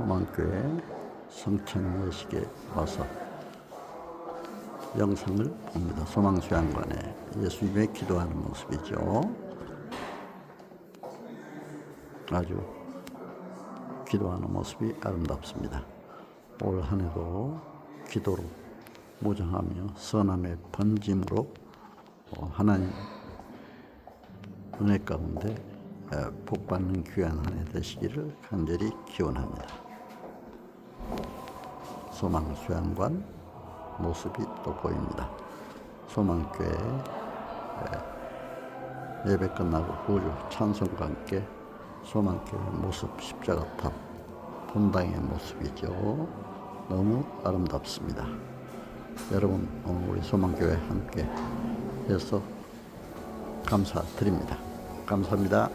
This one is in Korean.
소망교회 성천 예식에 와서 영상을 봅니다. 소망수양관에 예수님의 기도하는 모습이죠. 아주 기도하는 모습이 아름답습니다. 올 한 해도 기도로 무장하며 선함의 번짐으로 어, 하나님 은혜 가운데 에, 복받는 귀한 한 해 되시기를 간절히 기원합니다. 소망 수양관 모습이 또 보입니다. 소망교회 에, 예배 끝나고 구주 찬송과 함께 소망교회 모습 십자가탑 본당의 모습이죠. 너무 아름답습니다. 여러분 오늘 우리 소망교회 함께 해서 감사드립니다. 감사합니다.